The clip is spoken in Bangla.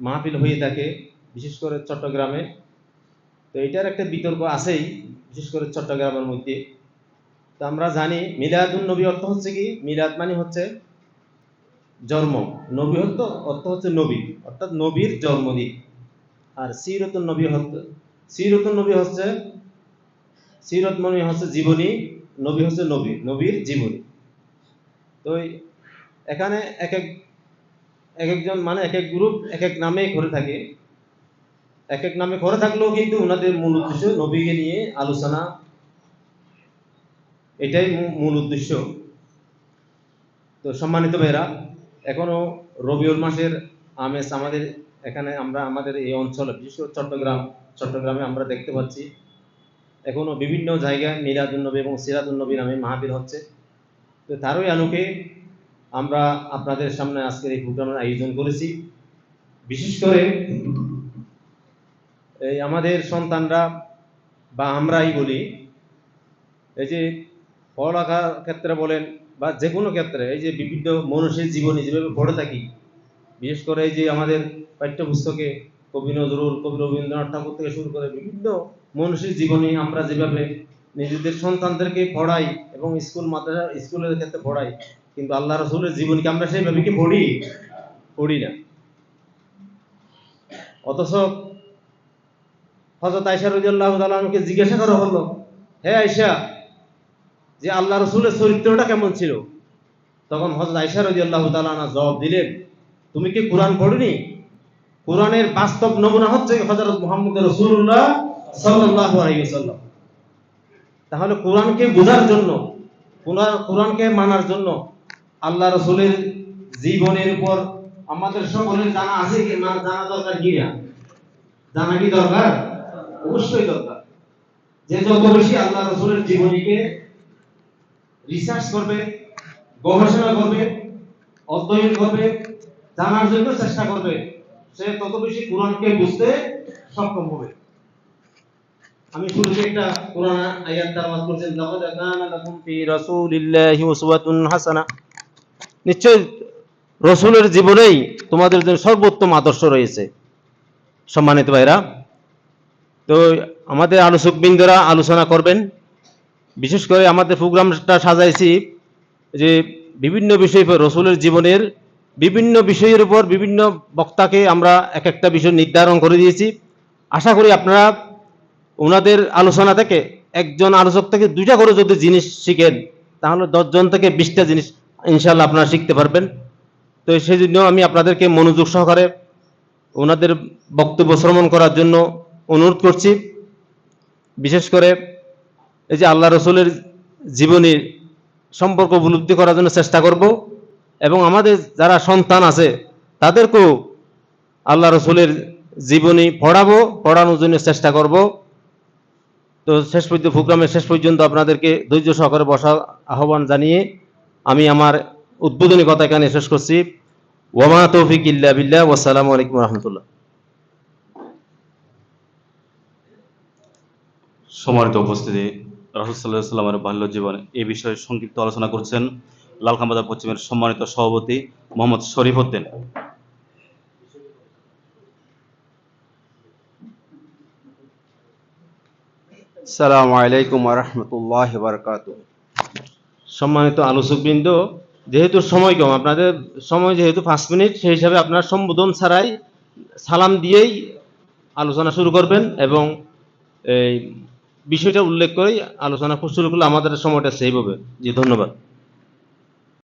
মাহফিল হয়ে থাকে, বিশেষ করে চট্টগ্রামে। তো এটার একটা বিতর্ক আছেই, বিশেষ করে চট্টগ্রামের মধ্যে। তো আমরা জানি, মিলাদুন নবী অর্থ হচ্ছে কি? মিলাদ মানে হচ্ছে জন্ম। নবী অর্থ অর্থ হচ্ছে নবী। অর্থাৎ নবীর জন্মদিন। আর সিরতুন নবী হচ্ছে সিরতুন নবী হচ্ছে, সিরত মানে হচ্ছে জীবনী, নবী হচ্ছে নবী, নবীর জীবনী। তো এখানে এক এক এক একজন মানে এক এক গ্রুপ এক এক নামে করে থাকে। এক এক নামে করে থাকলেও কিন্তু ওনাদের মূল উদ্দেশ্য নবীকে নিয়ে আলোচনা। এটাই মূল উদ্দেশ্য। তো সম্মানিত ভাইরা এখনও রবিউল মাসের আমেজ আমাদের এখানে আমরা, আমাদের এই অঞ্চলে, বিশেষ করে চট্টগ্রাম, চট্টগ্রামে আমরা দেখতে পাচ্ছি, এখনও বিভিন্ন জায়গায় মিরাদুন্নবী এবং সিরাজুন্নবী নামে মাহফিল হচ্ছে। তো তারই আলোকে আমরা আপনাদের সামনে আজকের এই প্রোগ্রামের আয়োজন করেছি। বিশেষ করে এই আমাদের সন্তানরা বা আমরাই বলি, এই যে পড়ালেখার ক্ষেত্রে বলেন বা যে কোনো ক্ষেত্রে এই যে বিভিন্ন মানুষের জীবনে যেভাবে পড়ে থাকি, বিশেষ করে এই যে আমাদের পাঠ্যপুস্তকে কবি নজরুল, কবি রবীন্দ্রনাথ ঠাকুর থেকে শুরু করে বিভিন্ন মানুষের জীবনে আমরা যেভাবে নিজেদের সন্তানদেরকে পড়াই এবং স্কুল মাদ্রাসা, স্কুলের ক্ষেত্রে পড়াই কিন্তু আল্লাহ রসুলের জীবনকে আমরা সেইভাবে কি পড়ি পড়ি না। অথচ হজরত আয়সা রাদিয়াল্লাহু তাআলা আনহাকে জিজ্ঞাসা করা হলো, হে আয়সা যে আল্লাহ রসুলের চরিত্রটা কেমন ছিল? তখন হজরত আয়সা রাদিয়াল্লাহু তাআলা আনহা জবাব দিলেন, তুমি কি কোরআন পড়নি? কোরআনের বাস্তব নমুনা হচ্ছে হযরত মুহাম্মদ রাসূলুল্লাহ সাল্লাল্লাহু আলাইহি ওয়াসাল্লাম। তাহলে কোরআনকে বোঝার জন্য, কোরআনকে মানার জন্য আল্লাহ রসুলের জীবনের উপর আমাদের সকলের জানা আছে কি? না জানা দরকার কি না? জানা কি দরকার? অবশ্যই দরকার। যে যত বেশি আল্লাহ রসুলের জীবনীকে রিসার্চ করবে, গবেষণা করবে, অধ্যয়ন করবে, জানার জন্য চেষ্টা করবে, সে তত বেশি কোরআনকে বুঝতে সক্ষম হবে। আমি শুরুতে একটা কোরআন আয়াত তালাওয়াত করছি। লাকাদ কানা লাকুম ফি রাসূলিল্লাহি উসওয়াতুন হাসানা। নিশ্চয় রসুলের জীবনেই তোমাদের জন্য সর্বোত্তম আদর্শ রয়েছে। সম্মানিত ভাইরা, তো আমাদের আলোচক বৃন্দরা আলোচনা করবেন। বিশেষ করে আমাদের প্রোগ্রামটা সাজাইছি যে বিভিন্ন বিষয় রসুলের জীবনের বিভিন্ন বিষয়ের উপর বিভিন্ন বক্তাকে আমরা এক একটা বিষয় নির্ধারণ করে দিয়েছি। আশা করি আপনারা ওনাদের আলোচনা থেকে, একজন আলোচক থেকে দুইটা করে যদি জিনিস শিখেন, তাহলে দশজন থেকে বিশটা জিনিস ইনশাল্লাহ আপনারা শিখতে পারবেন। তো সেই জন্য আমি আপনাদেরকে মনোযোগ সহকারে ওনাদের বক্তব্য শ্রবণ করার জন্য অনুরোধ করছি। বিশেষ করে এই যে আল্লাহ রসুলের জীবনীর সম্পর্ক উপলব্ধি করার জন্য চেষ্টা করব এবং আমাদের যারা সন্তান আছে, তাদেরকেও আল্লাহ রসুলের জীবনী পড়াবো, পড়ানোর জন্য চেষ্টা করব। তো শেষ পর্যন্ত, প্রোগ্রামের শেষ পর্যন্ত আপনাদেরকে ধৈর্য সহকারে বসার আহ্বান জানিয়ে আমি আমার উদ্বোধনী কথা এখানে শেষ করছি। ওয়ামা তৌফিক ইল্লা বিল্লাহ ওয়াসালামু আলাইকুম রহমতুল্লাহ। সম্মানিত উপস্থিতি রাসুল সাল্লাহ সাল্লামের বাল্য জীবন এই বিষয়ে সংক্ষিপ্ত আলোচনা করছেন লালখামবাজার পশ্চিমের সম্মানিত সভাপতি মোহাম্মদ শরীফ উদ্দিন। সালামু আলাইকুম রহমতুল্লাহ বারকাত সম্মানিত আলোচকবৃন্দ, যেহেতু সময় কম, আপনাদের সময় যেহেতু পাঁচ মিনিট, সেই হিসাবে আপনার সম্বোধন ছাড়াই সালাম দিয়েই আলোচনা শুরু করবেন এবং এই বিষয়টা উল্লেখ করেই আলোচনা শুরু করলে আমাদের সময়টা সেইভাবে জি, ধন্যবাদ।